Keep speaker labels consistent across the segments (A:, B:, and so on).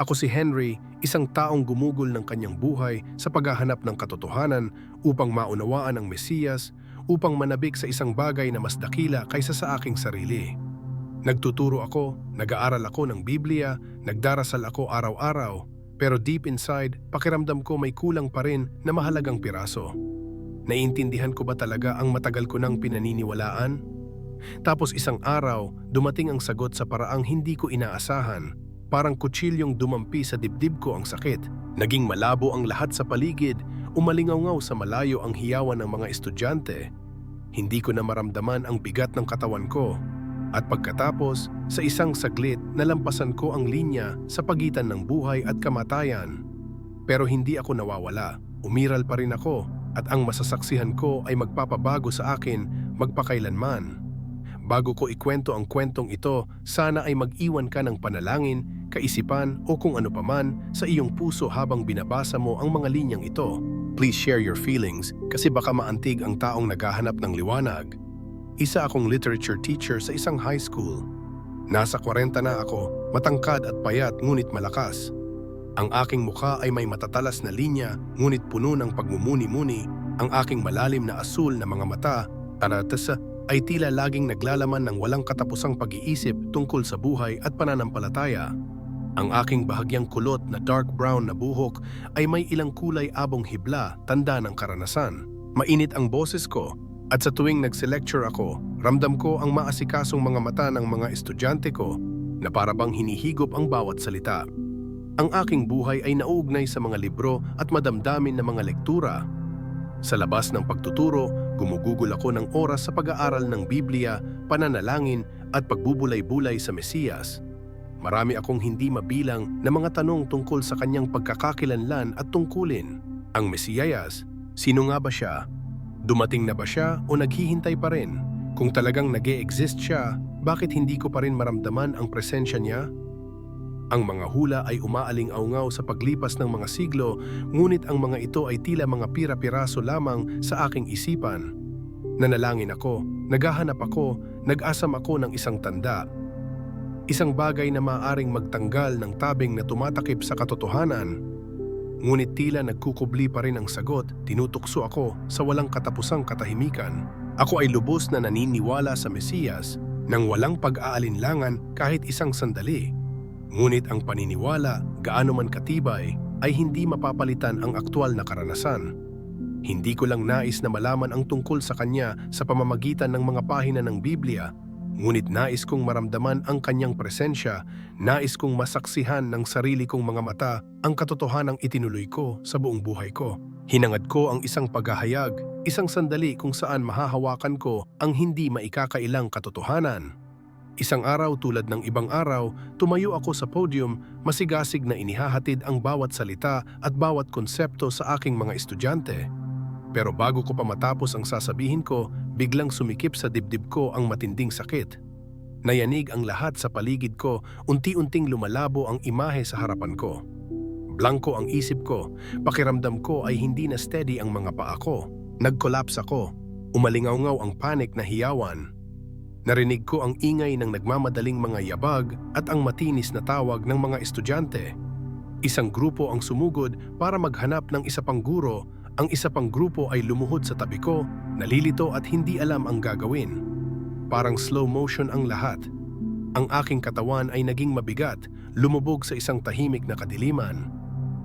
A: Ako si Henry, isang taong gumugol ng kanyang buhay sa paghahanap ng katotohanan upang maunawaan ang Mesiyas, upang manabik sa isang bagay na mas dakila kaysa sa aking sarili. Nagtuturo ako, nag-aaral ako ng Biblia, nagdarasal ako araw-araw, pero deep inside, pakiramdam ko may kulang pa rin na mahalagang piraso. Naiintindihan ko ba talaga ang matagal ko nang pinaniniwalaan? Tapos isang araw, dumating ang sagot sa paraang hindi ko inaasahan. Parang kutsilyong dumampi sa dibdib ko ang sakit. Naging malabo ang lahat sa paligid, umalingaw sa malayo ang hiyawan ng mga estudyante. Hindi ko na maramdaman ang bigat ng katawan ko. At pagkatapos, sa isang saglit, nalampasan ko ang linya sa pagitan ng buhay at kamatayan. Pero hindi ako nawawala. Umiral pa rin ako at ang masasaksihan ko ay magpapabago sa akin magpakailanman. Bago ko ikwento ang kwentong ito, sana ay mag-iwan ka ng panalangin, kaisipan o kung ano paman sa iyong puso habang binabasa mo ang mga linyang ito. Please share your feelings kasi baka maantig ang taong naghahanap ng liwanag. Isa akong literature teacher sa isang high school. Nasa 40 na ako, matangkad at payat ngunit malakas. Ang aking mukha ay may matatalas na linya ngunit puno ng pagmumuni-muni. Ang aking malalim na asul na mga mata, taratas ay tila laging naglalaman ng walang katapusang pag-iisip tungkol sa buhay at pananampalataya. Ang aking bahagyang kulot na dark brown na buhok ay may ilang kulay abong hibla, tanda ng karanasan. Mainit ang boses ko at sa tuwing nagse-lecture ako, ramdam ko ang maasikasong mga mata ng mga estudyante ko na parabang hinihigop ang bawat salita. Ang aking buhay ay nauugnay sa mga libro at madamdamin na mga lektura. Sa labas ng pagtuturo, gumugugol ako ng oras sa pag-aaral ng Biblia, pananalangin at pagbubulay-bulay sa Mesiyas. Marami akong hindi mabilang na mga tanong tungkol sa kanyang pagkakakilanlan at tungkulin. Ang Mesiyas, sino nga ba siya? Dumating na ba siya o naghihintay pa rin? Kung talagang nag exist siya, bakit hindi ko pa rin maramdaman ang presensya niya? Ang mga hula ay umaaling-aungaw sa paglipas ng mga siglo, ngunit ang mga ito ay tila mga pira-piraso lamang sa aking isipan. Nanalangin ako, naghahanap ako, nag-asam ako ng isang tanda. Isang bagay na maaring magtanggal ng tabing na tumatakip sa katotohanan. Ngunit tila nagkukubli pa rin ang sagot, tinutukso ako sa walang katapusang katahimikan. Ako ay lubos na naniniwala sa Mesiyas nang walang pag-aalinlangan kahit isang sandali. Ngunit ang paniniwala, gaano man katibay, ay hindi mapapalitan ang aktwal na karanasan. Hindi ko lang nais na malaman ang tungkol sa kanya sa pamamagitan ng mga pahina ng Biblia, ngunit nais kong maramdaman ang kanyang presensya, nais kong masaksihan ng sarili kong mga mata ang katotohanang itinuloy ko sa buong buhay ko. Hinangad ko ang isang paghahayag, isang sandali kung saan mahahawakan ko ang hindi maikakailang katotohanan. Isang araw tulad ng ibang araw, tumayo ako sa podium, masigasig na inihahatid ang bawat salita at bawat konsepto sa aking mga estudyante. Pero bago ko pa matapos ang sasabihin ko, biglang sumikip sa dibdib ko ang matinding sakit. Nayanig ang lahat sa paligid ko, unti-unting lumalabo ang imahe sa harapan ko. Blanko ang isip ko, pakiramdam ko ay hindi na steady ang mga paa ko. Nag-collapse ako, umalingaw ang panik na hiyawan. Narinig ko ang ingay ng nagmamadaling mga yabag at ang matinis na tawag ng mga estudyante. Isang grupo ang sumugod para maghanap ng isa pang guro, ang isa pang grupo ay lumuhod sa tabi ko, nalilito at hindi alam ang gagawin. Parang slow motion ang lahat. Ang aking katawan ay naging mabigat, lumubog sa isang tahimik na kadiliman.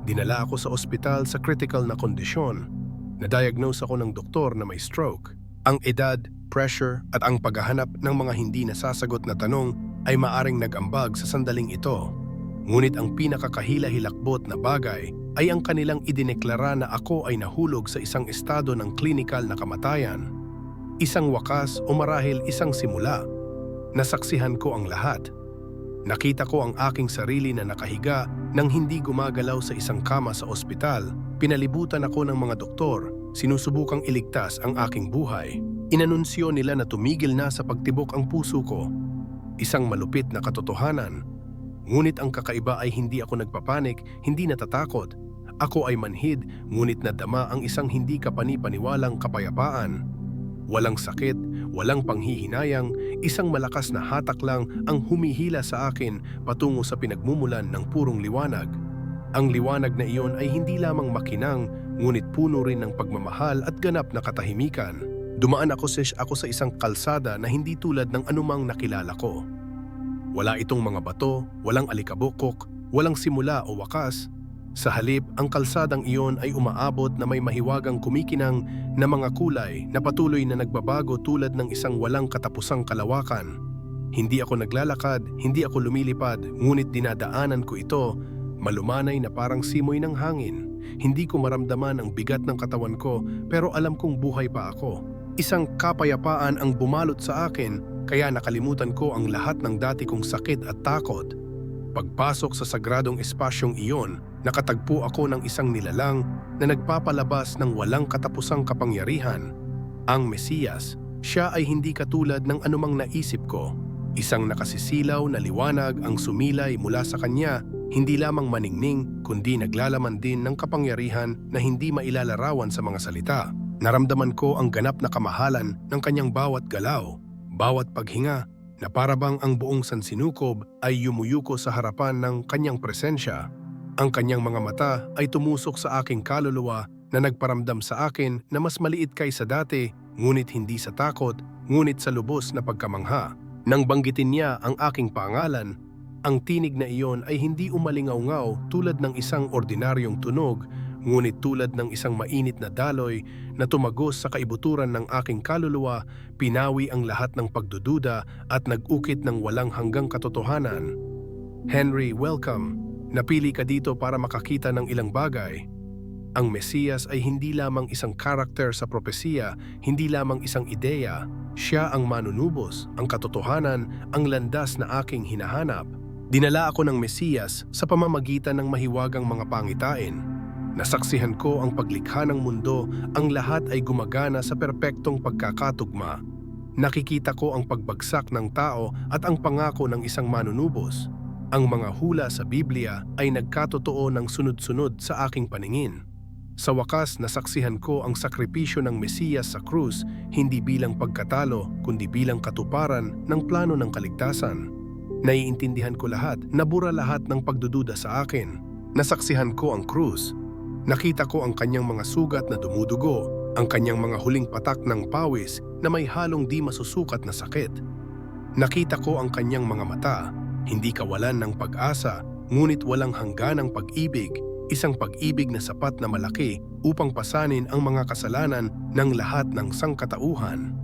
A: Dinala ako sa ospital sa critical na kondisyon. Na-diagnose ako ng doktor na may stroke. Ang edad, pressure at ang paghahanap ng mga hindi nasasagot na tanong ay maaring nag-ambag sa sandaling ito. Ngunit ang pinakakahila-hilakbot na bagay ay ang kanilang idineklara na ako ay nahulog sa isang estado ng klinikal na kamatayan. Isang wakas o marahil isang simula. Nasaksihan ko ang lahat. Nakita ko ang aking sarili na nakahiga nang hindi gumagalaw sa isang kama sa ospital. Pinalibutan ako ng mga doktor, sinusubukang iligtas ang aking buhay. Inanunsyo nila na tumigil na sa pagtibok ang puso ko. Isang malupit na katotohanan. Ngunit ang kakaiba ay hindi ako nagpapanik, hindi natatakot. Ako ay manhid, ngunit nadama ang isang hindi kapanipaniwalang kapayapaan. Walang sakit, walang panghihinayang, isang malakas na hatak lang ang humihila sa akin patungo sa pinagmumulan ng purong liwanag. Ang liwanag na iyon ay hindi lamang makinang, ngunit puno rin ng pagmamahal at ganap na katahimikan. Dumaan ako sa, ako sa isang kalsada na hindi tulad ng anumang nakilala ko. Wala itong mga bato, walang alikabokok, walang simula o wakas. Sa halip, ang kalsadang iyon ay umaabot na may mahiwagang kumikinang na mga kulay na patuloy na nagbabago tulad ng isang walang katapusang kalawakan. Hindi ako naglalakad, hindi ako lumilipad, ngunit dinadaanan ko ito, malumanay na parang simoy ng hangin. Hindi ko maramdaman ang bigat ng katawan ko pero alam kong buhay pa ako. Isang kapayapaan ang bumalot sa akin kaya nakalimutan ko ang lahat ng dati kong sakit at takot. Pagpasok sa sagradong espasyong iyon, nakatagpo ako ng isang nilalang na nagpapalabas ng walang katapusang kapangyarihan. Ang Mesiyas, siya ay hindi katulad ng anumang naisip ko. Isang nakasisilaw na liwanag ang sumilay mula sa kanya, hindi lamang maningning kundi naglalaman din ng kapangyarihan na hindi mailalarawan sa mga salita. Naramdaman ko ang ganap na kamahalan ng kanyang bawat galaw, bawat paghinga, na parabang ang buong sansinukob ay yumuyuko sa harapan ng kanyang presensya. Ang kanyang mga mata ay tumusok sa aking kaluluwa na nagparamdam sa akin na mas maliit kaysa dati, ngunit hindi sa takot, ngunit sa lubos na pagkamangha. Nang banggitin niya ang aking pangalan, ang tinig na iyon ay hindi umalingaw tulad ng isang ordinaryong tunog, ngunit tulad ng isang mainit na daloy na tumagos sa kaibuturan ng aking kaluluwa, pinawi ang lahat ng pagdududa at nag-ukit ng walang hanggang katotohanan. Henry, welcome. Napili ka dito para makakita ng ilang bagay. Ang Mesiyas ay hindi lamang isang karakter sa propesiya, hindi lamang isang ideya. Siya ang manunubos, ang katotohanan, ang landas na aking hinahanap. Dinala ako ng Mesiyas sa pamamagitan ng mahiwagang mga pangitain. Nasaksihan ko ang paglikha ng mundo, ang lahat ay gumagana sa perpektong pagkakatugma. Nakikita ko ang pagbagsak ng tao at ang pangako ng isang manunubos. Ang mga hula sa Biblia ay nagkatotoo ng sunod-sunod sa aking paningin. Sa wakas, nasaksihan ko ang sakripisyo ng Mesiyas sa krus hindi bilang pagkatalo kundi bilang katuparan ng plano ng kaligtasan. Naiintindihan ko lahat, nabura lahat ng pagdududa sa akin. Nasaksihan ko ang krus. Nakita ko ang kanyang mga sugat na dumudugo, ang kanyang mga huling patak ng pawis na may halong di masusukat na sakit. Nakita ko ang kanyang mga mata, hindi kawalan ng pag-asa, ngunit walang hangganang pag-ibig, isang pag-ibig na sapat na malaki upang pasanin ang mga kasalanan ng lahat ng sangkatauhan.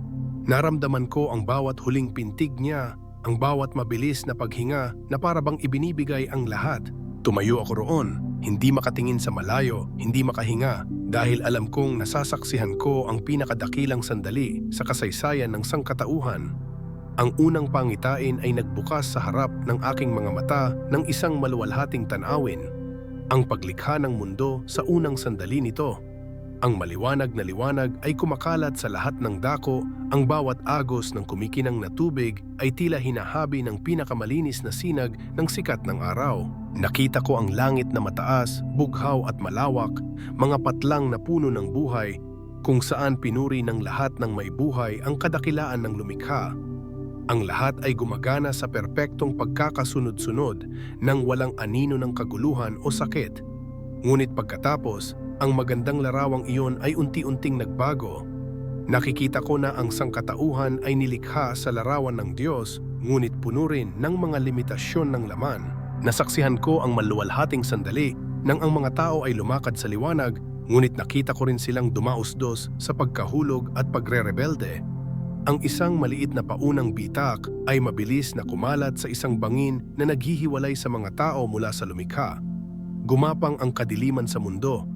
A: Naramdaman ko ang bawat huling pintig niya, ang bawat mabilis na paghinga na parabang ibinibigay ang lahat. Tumayo ako roon, hindi makatingin sa malayo, hindi makahinga, dahil alam kong nasasaksihan ko ang pinakadakilang sandali sa kasaysayan ng sangkatauhan. Ang unang pangitain ay nagbukas sa harap ng aking mga mata ng isang maluwalhating tanawin. Ang paglikha ng mundo sa unang sandali nito. Ang maliwanag na liwanag ay kumakalat sa lahat ng dako, ang bawat agos ng kumikinang na tubig ay tila hinahabi ng pinakamalinis na sinag ng sikat ng araw. Nakita ko ang langit na mataas, bughaw at malawak, mga patlang na puno ng buhay, kung saan pinuri ng lahat ng may buhay ang kadakilaan ng lumikha. Ang lahat ay gumagana sa perpektong pagkakasunod-sunod ng walang anino ng kaguluhan o sakit. Ngunit pagkatapos, ang magandang larawang iyon ay unti-unting nagbago. Nakikita ko na ang sangkatauhan ay nilikha sa larawan ng Diyos, ngunit puno rin ng mga limitasyon ng laman. Nasaksihan ko ang maluwalhating sandali nang ang mga tao ay lumakad sa liwanag, ngunit nakita ko rin silang dumausdos sa pagkahulog at pagre-rebelde. Ang isang maliit na paunang bitak ay mabilis na kumalat sa isang bangin na naghihiwalay sa mga tao mula sa lumikha. Gumapang ang kadiliman sa mundo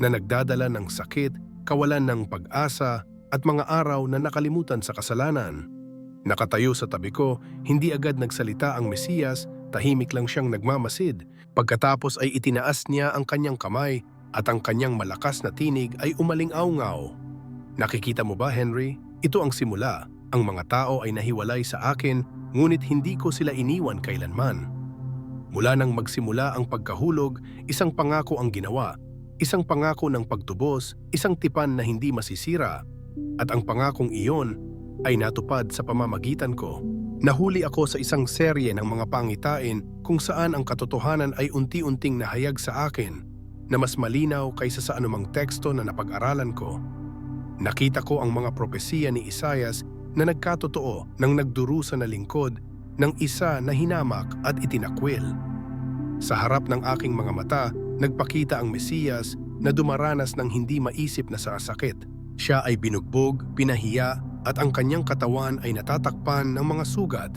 A: na nagdadala ng sakit, kawalan ng pag-asa at mga araw na nakalimutan sa kasalanan. Nakatayo sa tabi ko, hindi agad nagsalita ang Mesiyas, tahimik lang siyang nagmamasid. Pagkatapos ay itinaas niya ang kanyang kamay at ang kanyang malakas na tinig ay umaling-aw-ngaw. Nakikita mo ba, Henry? Ito ang simula. Ang mga tao ay nahiwalay sa akin, ngunit hindi ko sila iniwan kailanman. Mula nang magsimula ang pagkahulog, isang pangako ang ginawa, isang pangako ng pagtubos, isang tipan na hindi masisira. At ang pangakong iyon ay natupad sa pamamagitan ko. Nahuli ako sa isang serye ng mga pangitain kung saan ang katotohanan ay unti-unting nahayag sa akin na mas malinaw kaysa sa anumang teksto na napag-aralan ko. Nakita ko ang mga propesiya ni Isayas na nagkatotoo nang nagdurusa na lingkod ng isa na hinamak at itinakwil. Sa harap ng aking mga mata, nagpakita ang Mesiyas na dumaranas ng hindi maisip na sakit. Siya ay binugbog, pinahiya, at ang kanyang katawan ay natatakpan ng mga sugat.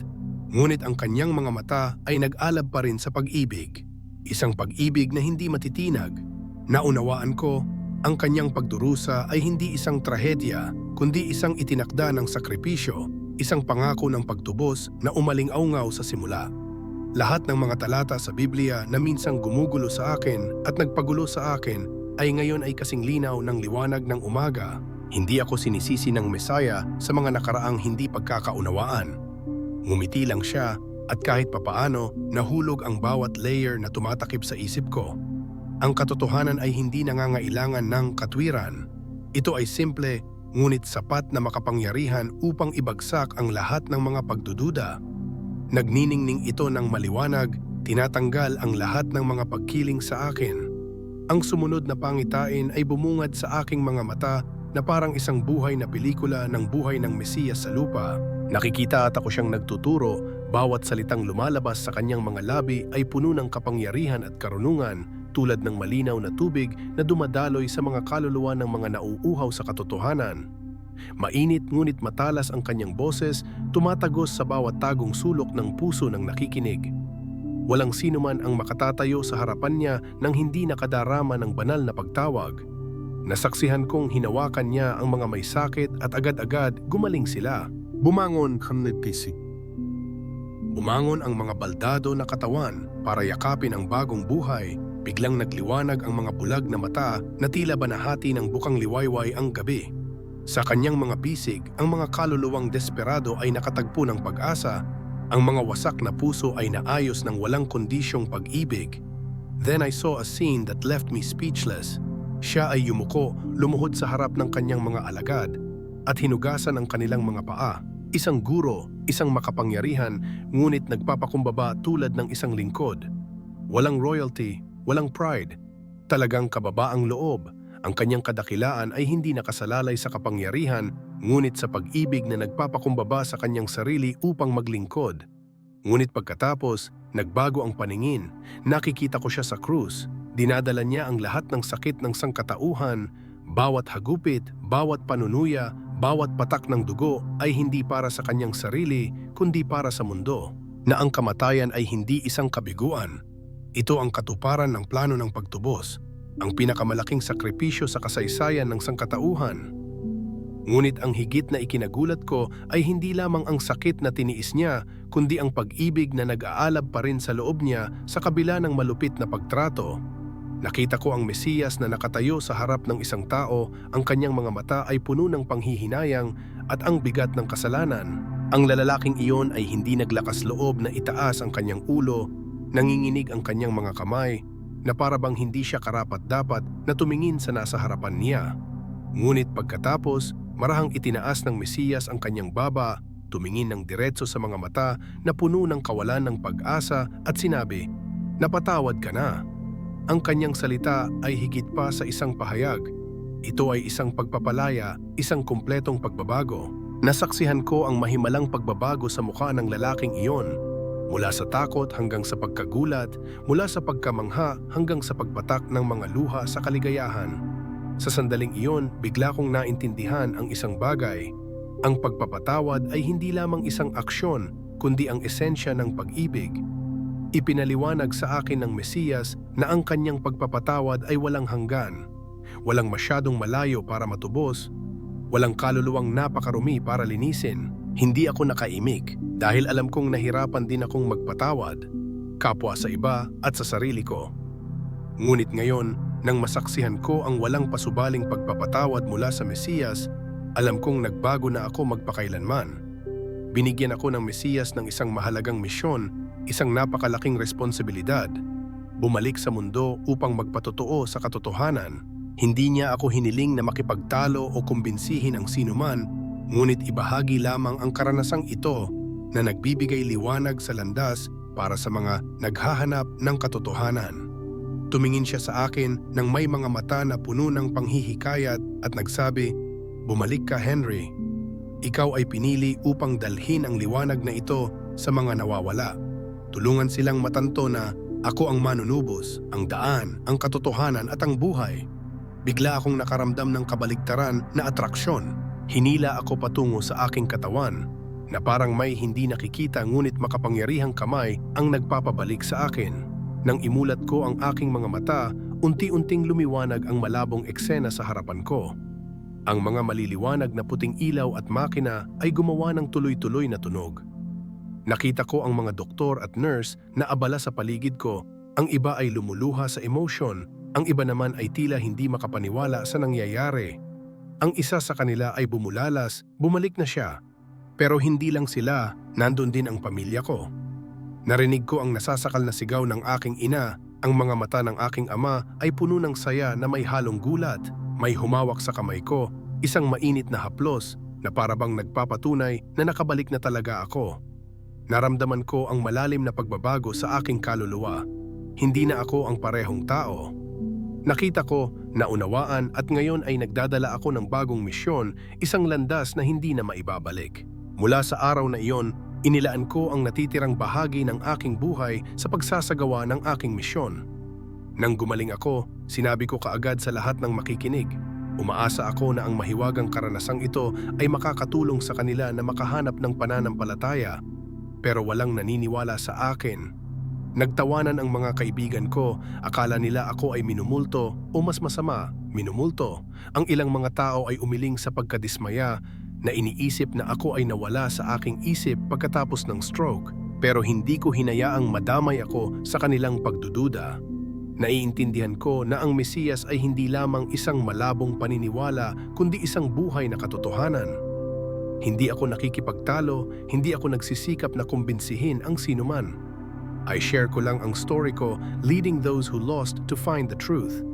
A: Ngunit ang kanyang mga mata ay nag-alab pa rin sa pag-ibig. Isang pag-ibig na hindi matitinag. Naunawaan ko, ang kanyang pagdurusa ay hindi isang trahedya, kundi isang itinakda ng sakripisyo, isang pangako ng pagtubos na umaling-aungaw sa simula. Lahat ng mga talata sa Biblia na minsang gumugulo sa akin at nagpagulo sa akin ay ngayon ay kasing linaw ng liwanag ng umaga. Hindi ako sinisisi ng Mesaya sa mga nakaraang hindi pagkakaunawaan. Ngumiti lang siya at kahit papaano nahulog ang bawat layer na tumatakip sa isip ko. Ang katotohanan ay hindi nangangailangan ng katwiran. Ito ay simple ngunit sapat na makapangyarihan upang ibagsak ang lahat ng mga pagdududa. Nagniningning ito ng maliwanag, tinatanggal ang lahat ng mga pagkiling sa akin. Ang sumunod na pangitain ay bumungad sa aking mga mata na parang isang buhay na pelikula ng buhay ng Mesiyas sa lupa. Nakikita at ako siyang nagtuturo, bawat salitang lumalabas sa kanyang mga labi ay puno ng kapangyarihan at karunungan tulad ng malinaw na tubig na dumadaloy sa mga kaluluwa ng mga nauuhaw sa katotohanan. Mainit ngunit matalas ang kanyang boses, tumatagos sa bawat tagong sulok ng puso ng nakikinig. Walang sino man ang makatatayo sa harapan niya nang hindi nakadarama ng banal na pagtawag. Nasaksihan kong hinawakan niya ang mga may sakit at agad-agad gumaling sila.
B: Bumangon kang nagpisik.
A: Bumangon ang mga baldado na katawan para yakapin ang bagong buhay. Biglang nagliwanag ang mga bulag na mata na tila banahati ng bukang liwayway ang gabi. Sa kanyang mga bisig, ang mga kaluluwang desperado ay nakatagpo ng pag-asa. Ang mga wasak na puso ay naayos ng walang kondisyong pag-ibig. Then I saw a scene that left me speechless. Siya ay yumuko, lumuhod sa harap ng kanyang mga alagad at hinugasan ang kanilang mga paa. Isang guro, isang makapangyarihan, ngunit nagpapakumbaba tulad ng isang lingkod. Walang royalty, walang pride. Talagang kababaang loob. Ang kanyang kadakilaan ay hindi nakasalalay sa kapangyarihan, ngunit sa pag-ibig na nagpapakumbaba sa kanyang sarili upang maglingkod. Ngunit pagkatapos, nagbago ang paningin. Nakikita ko siya sa krus. Dinadala niya ang lahat ng sakit ng sangkatauhan, bawat hagupit, bawat panunuya, bawat patak ng dugo ay hindi para sa kanyang sarili, kundi para sa mundo. Na ang kamatayan ay hindi isang kabiguan. Ito ang katuparan ng plano ng pagtubos, ang pinakamalaking sakripisyo sa kasaysayan ng sangkatauhan. Ngunit ang higit na ikinagulat ko ay hindi lamang ang sakit na tiniis niya, kundi ang pag-ibig na nag-aalab pa rin sa loob niya sa kabila ng malupit na pagtrato. Nakita ko ang Mesiyas na nakatayo sa harap ng isang tao, ang kanyang mga mata ay puno ng panghihinayang at ang bigat ng kasalanan. Ang lalalaking iyon ay hindi naglakas loob na itaas ang kanyang ulo, nanginginig ang kanyang mga kamay, na para bang hindi siya karapat-dapat na tumingin sa nasa harapan niya. Ngunit pagkatapos, marahang itinaas ng Mesiyas ang kanyang baba, tumingin ng diretso sa mga mata na puno ng kawalan ng pag-asa at sinabi, Napatawad ka na. Ang kanyang salita ay higit pa sa isang pahayag. Ito ay isang pagpapalaya, isang kumpletong pagbabago. Nasaksihan ko ang mahimalang pagbabago sa mukha ng lalaking iyon. Mula sa takot hanggang sa pagkagulat, mula sa pagkamangha hanggang sa pagpatak ng mga luha sa kaligayahan. Sa sandaling iyon, bigla kong naintindihan ang isang bagay. Ang pagpapatawad ay hindi lamang isang aksyon, kundi ang esensya ng pag-ibig. Ipinaliwanag sa akin ng Mesiyas na ang kanyang pagpapatawad ay walang hanggan. Walang masyadong malayo para matubos. Walang kaluluwang napakarumi para linisin. Hindi ako nakaimik dahil alam kong nahirapan din akong magpatawad, kapwa sa iba at sa sarili ko. Ngunit ngayon, nang masaksihan ko ang walang pasubaling pagpapatawad mula sa Mesiyas, alam kong nagbago na ako magpakailanman. Binigyan ako ng Mesiyas ng isang mahalagang misyon, isang napakalaking responsibilidad. Bumalik sa mundo upang magpatotoo sa katotohanan. Hindi niya ako hiniling na makipagtalo o kumbinsihin ang sinuman, ngunit ibahagi lamang ang karanasang ito na nagbibigay liwanag sa landas para sa mga naghahanap ng katotohanan. Tumingin siya sa akin nang may mga mata na puno ng panghihikayat at nagsabi, Bumalik ka Henry. Ikaw ay pinili upang dalhin ang liwanag na ito sa mga nawawala. Tulungan silang matanto na ako ang manunubos, ang daan, ang katotohanan at ang buhay. Bigla akong nakaramdam ng kabaligtaran na atraksyon. Hinila ako patungo sa aking katawan na parang may hindi nakikita ngunit makapangyarihang kamay ang nagpapabalik sa akin. Nang imulat ko ang aking mga mata, unti-unting lumiwanag ang malabong eksena sa harapan ko. Ang mga maliliwanag na puting ilaw at makina ay gumawa ng tuloy-tuloy na tunog. Nakita ko ang mga doktor at nurse na abala sa paligid ko. Ang iba ay lumuluha sa emotion, ang iba naman ay tila hindi makapaniwala sa nangyayari. Ang isa sa kanila ay bumulalas, bumalik na siya. Pero hindi lang sila, nandun din ang pamilya ko. Narinig ko ang nasasakal na sigaw ng aking ina, ang mga mata ng aking ama ay puno ng saya na may halong gulat. May humawak sa kamay ko, isang mainit na haplos na parabang nagpapatunay na nakabalik na talaga ako. Naramdaman ko ang malalim na pagbabago sa aking kaluluwa. Hindi na ako ang parehong tao. Nakita ko, naunawaan at ngayon ay nagdadala ako ng bagong misyon, isang landas na hindi na maibabalik. Mula sa araw na iyon, inilaan ko ang natitirang bahagi ng aking buhay sa pagsasagawa ng aking misyon. Nang gumaling ako, sinabi ko kaagad sa lahat ng makikinig. Umaasa ako na ang mahiwagang karanasang ito ay makakatulong sa kanila na makahanap ng pananampalataya. Pero walang naniniwala sa akin. Nagtawanan ang mga kaibigan ko, akala nila ako ay minumulto o mas masama, minumulto. Ang ilang mga tao ay umiling sa pagkadismaya na iniisip na ako ay nawala sa aking isip pagkatapos ng stroke pero hindi ko hinayaang madamay ako sa kanilang pagdududa. Naiintindihan ko na ang Mesiyas ay hindi lamang isang malabong paniniwala kundi isang buhay na katotohanan. Hindi ako nakikipagtalo, hindi ako nagsisikap na kumbinsihin ang sinuman. I share ko lang ang story ko leading those who lost to find the truth.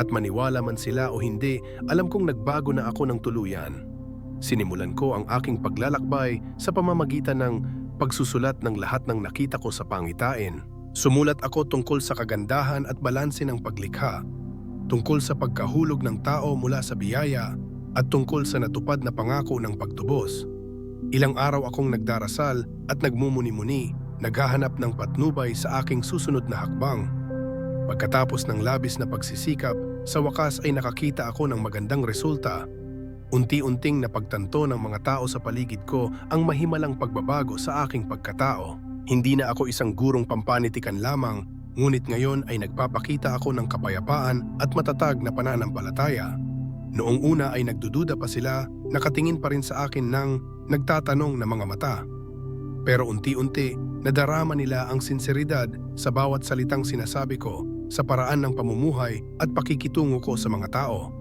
A: At maniwala man sila o hindi, alam kong nagbago na ako ng tuluyan. Sinimulan ko ang aking paglalakbay sa pamamagitan ng pagsusulat ng lahat ng nakita ko sa pangitain. Sumulat ako tungkol sa kagandahan at balanse ng paglikha, tungkol sa pagkahulog ng tao mula sa biyaya, at tungkol sa natupad na pangako ng pagtubos. Ilang araw akong nagdarasal at nagmumuni-muni, naghahanap ng patnubay sa aking susunod na hakbang. Pagkatapos ng labis na pagsisikap, sa wakas ay nakakita ako ng magandang resulta. Unti-unting napagtanto ng mga tao sa paligid ko ang mahimalang pagbabago sa aking pagkatao. Hindi na ako isang gurong pampanitikan lamang, ngunit ngayon ay nagpapakita ako ng kapayapaan at matatag na pananampalataya. Noong una ay nagdududa pa sila, nakatingin pa rin sa akin ng nagtatanong na mga mata. Pero unti-unti, nadarama nila ang sinseridad sa bawat salitang sinasabi ko sa paraan ng pamumuhay at pakikitungo ko sa mga tao.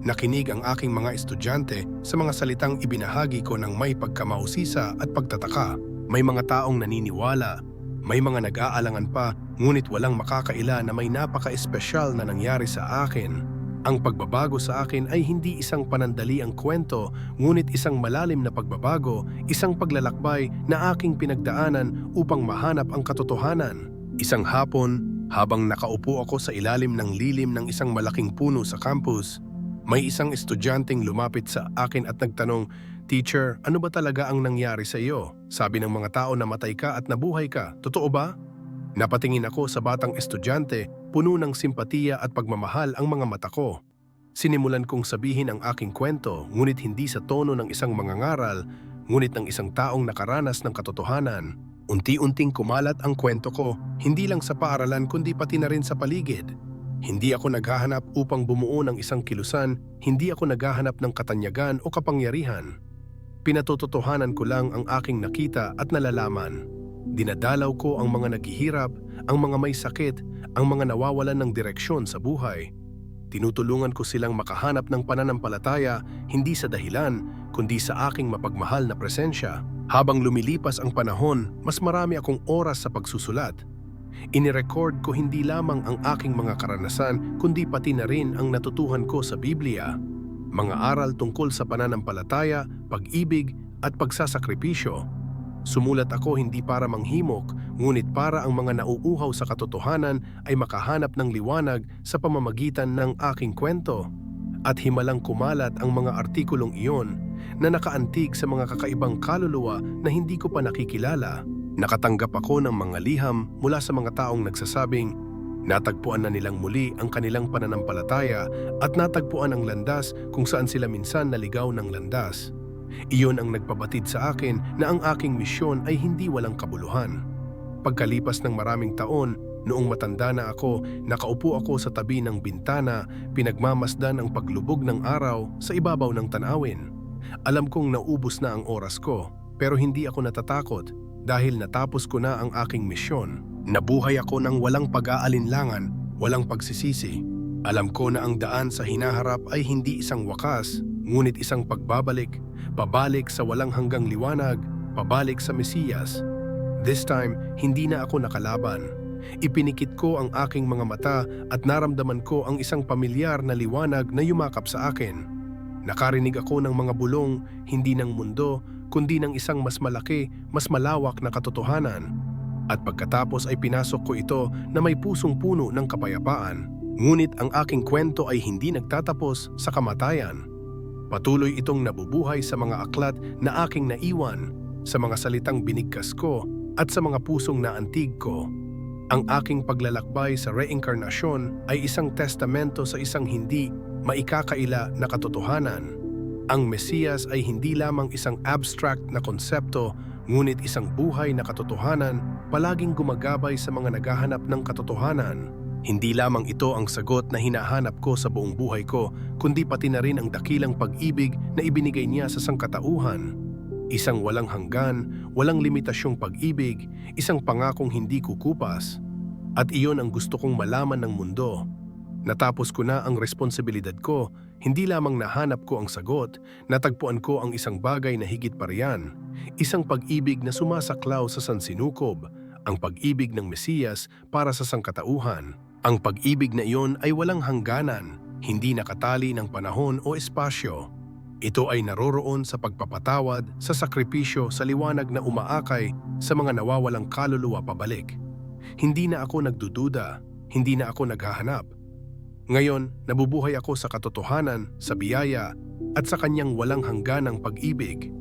A: Nakinig ang aking mga estudyante sa mga salitang ibinahagi ko ng may pagkamausisa at pagtataka. May mga taong naniniwala, may mga nag-aalangan pa, ngunit walang makakaila na may napaka-espesyal na nangyari sa akin. Ang pagbabago sa akin ay hindi isang panandali ang kwento, ngunit isang malalim na pagbabago, isang paglalakbay na aking pinagdaanan upang mahanap ang katotohanan. Isang hapon, habang nakaupo ako sa ilalim ng lilim ng isang malaking puno sa campus, may isang estudyanteng lumapit sa akin at nagtanong, Teacher, ano ba talaga ang nangyari sa iyo? Sabi ng mga tao na matay ka at nabuhay ka. Totoo ba? Napatingin ako sa batang estudyante, puno ng simpatiya at pagmamahal ang mga mata ko. Sinimulan kong sabihin ang aking kwento, ngunit hindi sa tono ng isang mangangaral, ngunit ng isang taong nakaranas ng katotohanan. Unti-unting kumalat ang kwento ko, hindi lang sa paaralan kundi pati na rin sa paligid. Hindi ako naghahanap upang bumuo ng isang kilusan, hindi ako naghahanap ng katanyagan o kapangyarihan. Pinatototohanan ko lang ang aking nakita at nalalaman. Dinadalaw ko ang mga naghihirap, ang mga may sakit, ang mga nawawalan ng direksyon sa buhay. Tinutulungan ko silang makahanap ng pananampalataya hindi sa dahilan, kundi sa aking mapagmahal na presensya. Habang lumilipas ang panahon, mas marami akong oras sa pagsusulat. Inirecord ko hindi lamang ang aking mga karanasan, kundi pati na rin ang natutuhan ko sa Biblia. Mga aral tungkol sa pananampalataya, pag-ibig at pagsasakripisyo. Sumulat ako hindi para manghimok, ngunit para ang mga nauuhaw sa katotohanan ay makahanap ng liwanag sa pamamagitan ng aking kwento. At himalang kumalat ang mga artikulong iyon na nakaantig sa mga kakaibang kaluluwa na hindi ko pa nakikilala. Nakatanggap ako ng mga liham mula sa mga taong nagsasabing, natagpuan na nilang muli ang kanilang pananampalataya at natagpuan ang landas kung saan sila minsan naligaw ng landas. Iyon ang nagpabatid sa akin na ang aking misyon ay hindi walang kabuluhan. Pagkalipas ng maraming taon, noong matanda na ako, nakaupo ako sa tabi ng bintana, pinagmamasdan ang paglubog ng araw sa ibabaw ng tanawin. Alam kong naubos na ang oras ko, pero hindi ako natatakot dahil natapos ko na ang aking misyon. Nabuhay ako ng walang pag-aalinlangan, walang pagsisisi. Alam ko na ang daan sa hinaharap ay hindi isang wakas, ngunit isang pagbabalik, pabalik sa walang hanggang liwanag, pabalik sa Mesiyas. This time, hindi na ako nakalaban. Ipinikit ko ang aking mga mata at naramdaman ko ang isang pamilyar na liwanag na yumakap sa akin. Nakarinig ako ng mga bulong, hindi ng mundo, kundi ng isang mas malaki, mas malawak na katotohanan. At pagkatapos ay pinasok ko ito na may pusong puno ng kapayapaan. Ngunit ang aking kwento ay hindi nagtatapos sa kamatayan. Patuloy itong nabubuhay sa mga aklat na aking naiwan, sa mga salitang binigkas ko at sa mga pusong naantig ko. Ang aking paglalakbay sa reinkarnasyon ay isang testamento sa isang hindi maikakaila na katotohanan. Ang Mesiyas ay hindi lamang isang abstract na konsepto, ngunit isang buhay na katotohanan palaging gumagabay sa mga naghahanap ng katotohanan. Hindi lamang ito ang sagot na hinahanap ko sa buong buhay ko, kundi pati na rin ang dakilang pag-ibig na ibinigay niya sa sangkatauhan. Isang walang hanggan, walang limitasyong pag-ibig, isang pangakong hindi kukupas. At iyon ang gusto kong malaman ng mundo. Natapos ko na ang responsibilidad ko, hindi lamang nahanap ko ang sagot, natagpuan ko ang isang bagay na higit pa riyan. Isang pag-ibig na sumasaklaw sa sansinukob, ang pag-ibig ng Mesiyas para sa sangkatauhan. Ang pag-ibig na iyon ay walang hangganan, hindi nakatali ng panahon o espasyo. Ito ay naroroon sa pagpapatawad, sa sakripisyo, sa liwanag na umaakay sa mga nawawalang kaluluwa pabalik. Hindi na ako nagdududa, hindi na ako naghahanap. Ngayon, nabubuhay ako sa katotohanan, sa biyaya, at sa kanyang walang hangganang pag-ibig.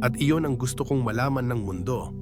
A: At iyon ang gusto kong malaman ng mundo.